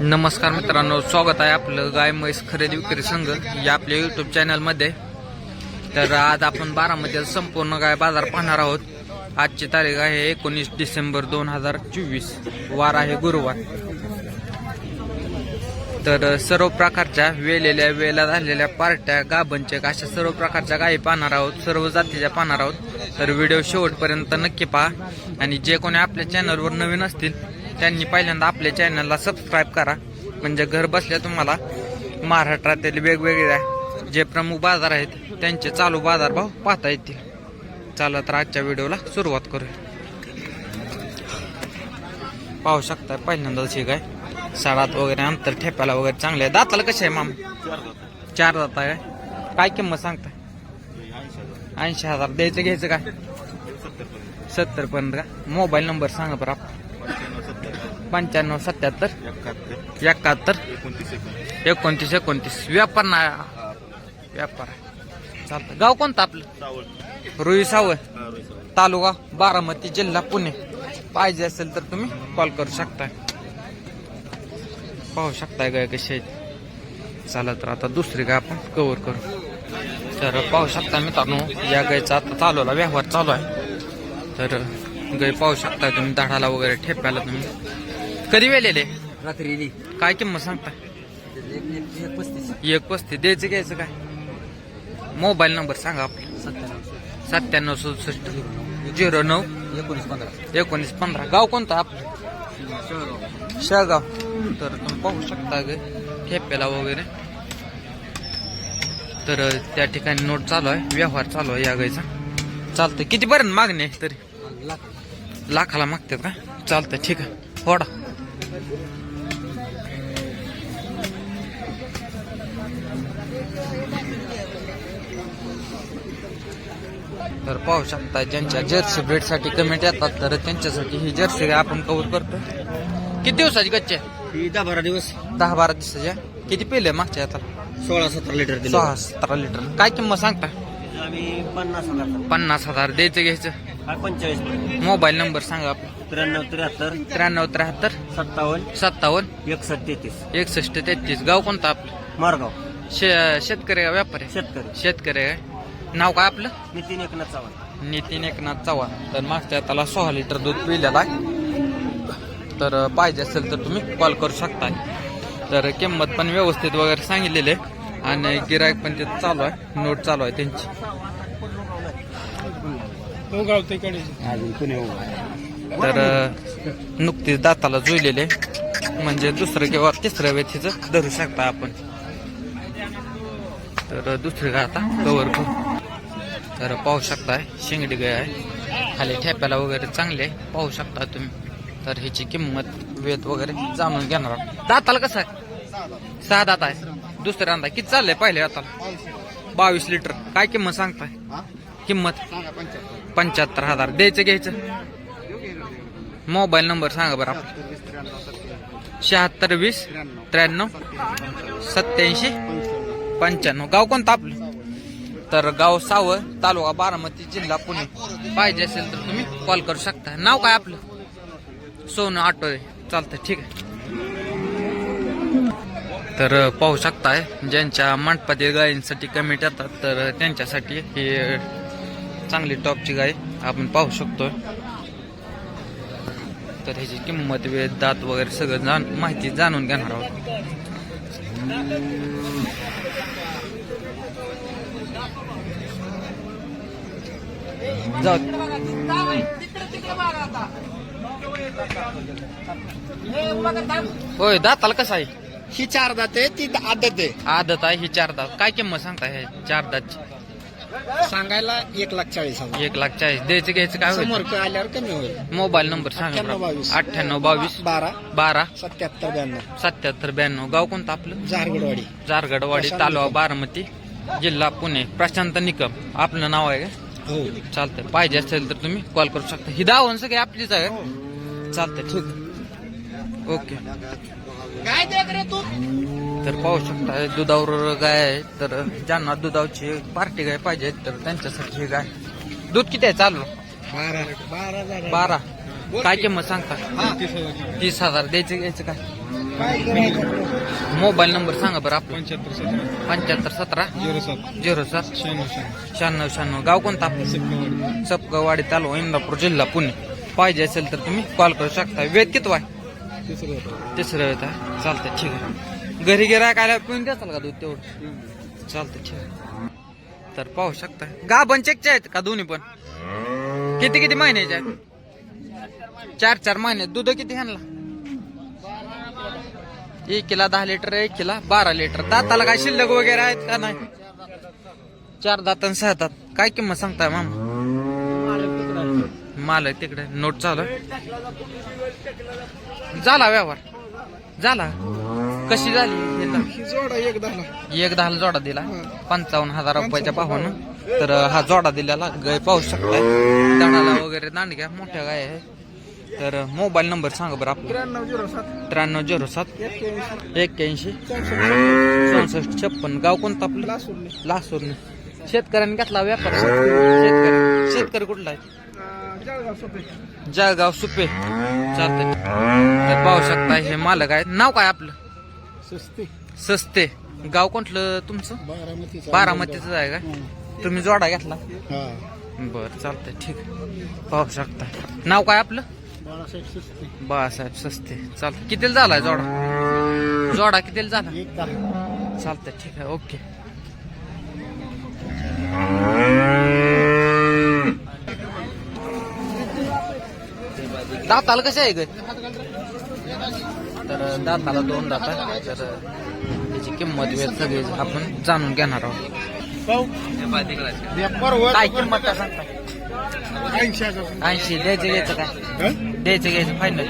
नमस्कार मित्रांनो स्वागत आहे आपलं गाय म्हैस खरेदी विक्री संघ या आपल्या युट्यूब चॅनलमध्ये तर आज आपण बारामध्ये संपूर्ण गाय बाजार पाहणार आहोत. आजची तारीख आहे एकोणीस डिसेंबर दोन हजार चोवीस. वार आहे गुरुवार. तर सर्व प्रकारच्या वेलेल्या वेला झालेल्या पार्ट्या गाभनचेक अशा सर्व प्रकारच्या गायी पाहणार आहोत. सर्व जातीच्या पाहणार आहोत. तर व्हिडिओ शेवटपर्यंत नक्की पहा. आणि जे कोणी आपल्या चॅनलवर नवीन असतील त्यांनी पहिल्यांदा आपल्या चॅनलला सबस्क्राईब करा. म्हणजे घर बसल्या तुम्हाला महाराष्ट्रातील वेगवेगळ्या जे प्रमुख बाजार आहेत त्यांचे चालू बाजारभाव पाहता येतील. चला तर आजच्या व्हिडिओला सुरुवात करूया. पाहू शकता पहिल्यांदाच हे काय साडात वगैरे अंतर ठेप्याला वगैरे चांगले आहे. दाताला कसे आहे माम? चार दाता काय? काय किंमत सांगता ऐंशी हजार. द्यायचं घ्यायचं काय? सत्तर पर्यंत का? मोबाईल नंबर सांगा बरं आपण पंच्याण्णव सत्याहत्तर एकाहत्तर. एकोणतीस एकोणतीस. व्यापार ना. व्यापार. चालतं गाव कोणतं आपलं? रुई सावळ. तालुका बारामती जिल्हा पुणे. पाहिजे असेल तर तुम्ही कॉल करू शकता पाहू शकताय गाय कशी आहेत चला तर आता दुसरी गाय आपण कव्हर करू. तर पाहू शकता मित्रांनो या गायचा आता चालवला व्यवहार चालू आहे. तर गाय पाहू शकता तुम्ही दाढाला वगैरे ठेप्याला तुम्ही. कधी वेलेले रात्री काय किंमत सांगता पस्तीस एक पस्तीस द्यायचं घ्यायचं काय? मोबाईल नंबर सांगा आपला. सत्त्याण्णव सत्त्याण्णव सदुसष्ट झिरो नऊ एकोणीस पंधरा. एकोणीस पंधरा गाव कोणतं आपलं? शेळगाव. तर तुम्ही पाहू शकता ग ठेप्याला वगैरे. तर त्या ठिकाणी नोट चालू आहे व्यवहार चालू आहे या गायचा चालतंय. कितीपर्यंत मागणी आहे तरी? लाख. लाखाला मागतात का? चालतंय ठीक आहे. फोडा. तर पाहू शकता ज्यांच्या जर्सी ब्रेडसाठी कमेंट येतात तर त्यांच्यासाठी ही जर्सी आपण कव्हर करतो किती दिवसाची कच्चे ही दहा बारा दिवस. दहा बारा दिवसाच्या किती पेले मागच्या आता सोळा सतरा लिटर सहा सतरा लिटर काय किंमत सांगता आम्ही पन्नास हजार पन्नास हजार द्यायचं घ्यायचं? पंचेचाळीस मोबाईल नंबर सांगा आपला. त्र्याण्णव त्र्याहत्तर. त्र्याण्णव त्र्याहत्तर. सत्तावन्न. सत्तावन्न. एकसष्ट तेहतीस. एकसष्ट तेहतीस. गाव कोणतं आपलं? मारगाव. शे शेतकरी का व्यापारी? शेतकरी. शेतकरी आहे नाव काय आपलं? नितीन एकनाथ चव्हाण. नितीन एकनाथ चव्हाण. तर मागच्या त्याला सोळा लिटर दूध पिलेलं आहे. तर पाहिजे असेल तर तुम्ही कॉल करू शकता. तर किंमत पण व्यवस्थित वगैरे सांगितलेली आहे. आणि गिरायक पण ते चालू आहे. नोट चालू आहे त्यांची. तर नुकतीच दाताला जुळलेले. म्हणजे दुसरं किंवा तिसऱ्या व्यथीचं धरू शकता आपण. तर दुसरी आता? कवर करू. तर पाहू शकताय शिंगडी गाय आहे. खाली ठेप्याला वगैरे चांगले आहे. पाहू शकता तुम्ही. तर ह्याची किंमत वेत वगैरे जाणून घेणार आहोत. दाताला कसं आहे? सहा दात आहे. दुसऱ्यांदा किती चाललंय पहिले दाताला बावीस लिटर. काय किंमत सांगताय? किंमत? पंच्याहत्तर. हजार. द्यायचं घ्यायचं? मोबाईल नंबर सांगा बरं आपला. शहात्तर वीस त्र्याण्णव सत्याऐंशी पंच्याण्णव. गाव कोणतं आपलं? तर गाव सावळ तालुका बारामती जिल्हा पुणे. पाहिजे असेल तर तुम्ही कॉल करू शकता. नाव काय आपलं? सोनं आटोळे चालतं ठीक आहे. तर पाहू शकताय ज्यांच्या मंडपातील गायींसाठी कमी टातात तर त्यांच्यासाठी ही चांगली टॉपची गाय आपण पाहू शकतो तर ह्याची किंमत वेळ दात वगैरे सगळं जाण माहिती जाणून घेणार आहोत. जाऊ. होय दाताला कसं आहे? ही चार दाते ती आदत आहे. आदत आहे ही चार दात. काय किंमत सांगता हे चार दातची? सांगायला एक लाख चाळीस हजार. एक लाख चाळीस. द्यायचं घ्यायचं काय होईल? का आल्यावर कमी होईल. मोबाईल नंबर सांगा अठ्ठ्याण्णव बरं. बावीस. अठ्ठ्याण्णव बावीस. बारा. बारा. सत्याहत्तर ब्याण्णव. सत्याहत्तर ब्याण्णव. गाव कोणतं आपलं? जारगडवाडी. जारगडवाडी प्रशांत तालुका निकम. बारामती जिल्हा पुणे. प्रशांत निकम. आपलं नाव आहे का? हो. चालतंय. पाहिजे असेल तर तुम्ही कॉल करू शकता. ही दावण सगळी आपलीच आहे चालतंय ठीक ओके. काय तू तर पाहू शकता दुधावर गाय आहे. तर ज्यांना दुधावची पार्टी गाय पाहिजे तर त्यांच्यासाठी ही गाय. दूध किती आहे? चालू. बारा. बारा काय किंमत सांगता? तीस हजार. द्यायचं घ्यायचं काय मोबाईल नंबर सांगा बरं आपला. पंच्याहत्तर सतरा. पंच्याहत्तर सतरा. झिरो सात. झिरो सात. शहाण्णव शहाण्णव. गाव कोणतं आपलं? तालुका इंदापूर जिल्हा पुणे. पाहिजे असेल तर तुम्ही कॉल करू शकता. वेद किती वाय तिसरं होतं. चालतं चालतंय ठीक आहे. घरी गिरा काय पिऊन द्याल का दूध तेवढं? चालतंय ठीक आहे. तर पाहू शकता. गाभण चेकचे आहेत का दोन्ही पण? किती किती महिन्याचे आहेत? चार चार महिने. दूध किती आणला एक किला दहा लिटर एक किला बारा लिटर. दाताला काय शिल्लक वगैरे आहेत का नाही? चार दात आणि सहा दात. काय किंमत सांगताय मामा? मालक तिकडे. नोट चालू आहे. झाला व्यवहार. झाला. कशी झाली जोडा एक दहाला एक दहाला जोडा दिला. पंचावन्न हजार रुपयाच्या पाहून तर हा जोडा दिलेला गाय पाहू शकताय. दणाला वगैरे दांडग्या मोठ्या गाय आहे. तर मोबाईल नंबर सांगा बरं आपला. त्र्याण्णव झिरो सात. त्र्याण्णव झिरो सात. एक्क्याऐंशी. चौसष्ट. छप्पन. गाव कोणतं आपलं? लासूरने. शेतकऱ्यांनी घेतला व्यापार. शेतकरी. शेतकरी कुठला आहे? जळगाव सोपे. चालतंय. तर पाहू शकता हे मालक आहेत. नाव काय आपलं? सस्ते. सस्ते. गाव कोणतं तुमचं? बारामतीचा आहे. का? तुम्ही जोडा घेतला? हा. बर चालतंय. ठीक आहे. पाहू शकता. नाव काय आपलं? बाळासाहेब सस्ते. चालतं कितीला झालाय जोडा? जोडा कितीला झाला? चालतंय. ठीक आहे. ओके. दाताला कसे आहे ग तर दाताला दोन दात आहे तर त्याची किंमत वेळ सगळी आपण जाणून घेणार आहोत. काय किंमत काय सांगताय ऐंशी. द्यायचं घ्यायचं काय? द्यायचं घ्यायचं फायनल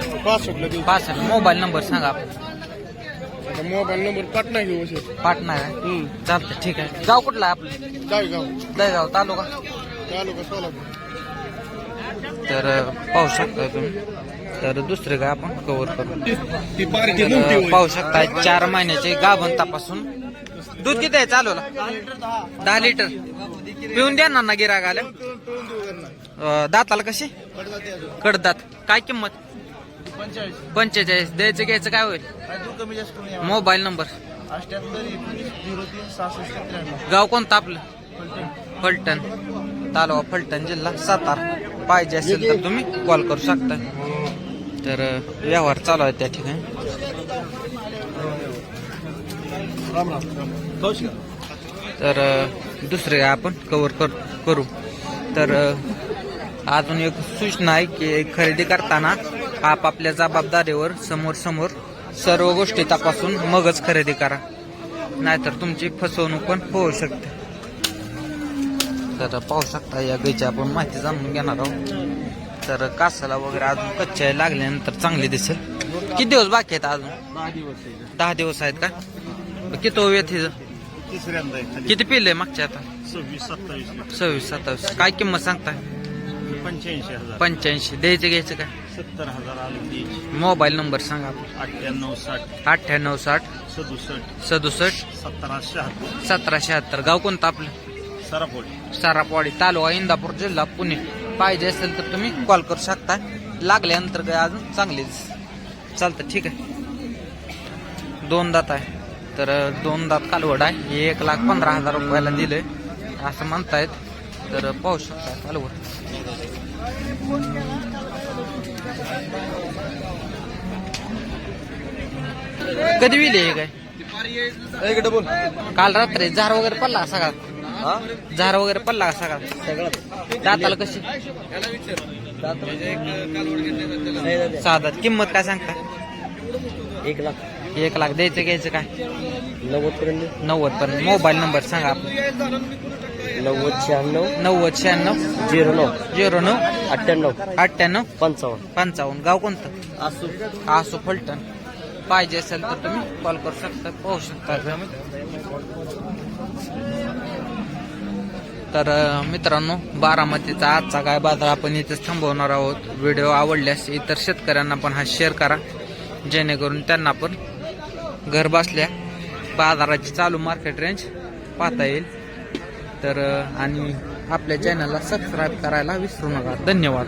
पाच मोबाईल नंबर सांगा आपण. मोबाईल नंबर पाटणा घेऊ पाटणा आहे. चालतं ठीक आहे. गाव कुठला आहे आपलं? जाळगाव दहगाव तालुका? तालुका सोलापूर. तर पाहू शकता तुम्ही. तर दुसरे काय आपण कव्हर करू. पाहू शकता चार महिन्याचे गाभण तपासून. दूध किती आहे चालवला दहा लिटर. पिऊन द्या ना गिराग आल्या. दाताला कशी? कडदात. काय किंमत? पंचेचाळीस. द्यायचं घ्यायचं काय होईल? Mobile number. गाव कोणतं आपलं? फलटण. तालुका फलटण जिल्हा सातारा. पाहिजे असेल तर तुम्ही कॉल करू शकता. तर व्यवहार चालू आहे त्या ठिकाणी. तर दुसरे आपण कवर कर करू. तर अजून एक सूचना आहे की खरेदी करताना आपापल्या जबाबदारीवर समोर समोर सर्व गोष्टी तपासून मगच खरेदी करा. नाहीतर तुमची फसवणूक पण होऊ शकते. तर पाहू शकता या गायची आपण माहिती जाणून घेणार आहोत. तर कासाला वगैरे अजून कच्च्या लागल्यानंतर चांगली दिसेल. किती दिवस बाकी आहेत अजून? दहा दिवस आहे. दहा दिवस आहेत का? किती वेळ तिचं. किती पिल्ले मागच्या आता? सव्वीस सत्तावीस सव्वीस सत्तावीस. काय किंमत सांगताय? पंच्याऐंशी हजार. पंच्याऐंशी. द्यायचं घ्यायचं काय? सत्तर हजार मोबाईल नंबर सांगा अठ्ठ्याण्णव साठ. अठ्ठ्याण्णव साठ. सदुसष्ट. सदुसष्ट. सत्तरा शहात्तर. सतरा शहात्तर. गाव कोणतं आपलं? सरापोळी. सारापवाडी तालुका इंदापूर जिल्हा पुणे. पाहिजे असेल तर तुम्ही कॉल करू शकता. लागल्यानंतर काय अजून चांगलीच. चालतं ठीक आहे. दोन दात आहे. तर दोन दात कालवड आहे. एक लाख पंधरा हजार रुपयाला दिले असं म्हणतायत. तर पाहू शकता कालवड. कधी विले हे काय? काल रात्री झार वगैरे पडला का सगळा झार वगैरे पडला का सगळा? दाताला कशी? साधा. किंमत काय सांगता? एक लाख. एक लाख. द्यायचं घ्यायचं काय? नव्वद पर्यंत नव्वद पर्यंत. मोबाईल नंबर सांगा आपला. नव्वद शहाण्णव. नव्वद शहाण्णव. झिरो नऊ. झिरो नऊ. अठ्ठ्याण्णव. अठ्ठ्याण्णव. पंचावन्न. पंचावन्न. गाव कोणतं? असू आसू फलटण. पाहिजे असेल तर तुम्ही कॉल करू शकता. पाहू शकता. तर मित्रांनो बारामतीचा आजचा काय बाजार आपण इथेच थांबवणार आहोत. व्हिडिओ आवडल्यास इतर शेतकऱ्यांना पण हा शेअर करा. जेणेकरून त्यांना पण घर बसल्या बाजाराची चालू मार्केट रेंज पाहता येईल. तर आणि आपल्या चॅनलला सबस्क्राईब करायला विसरू नका. धन्यवाद.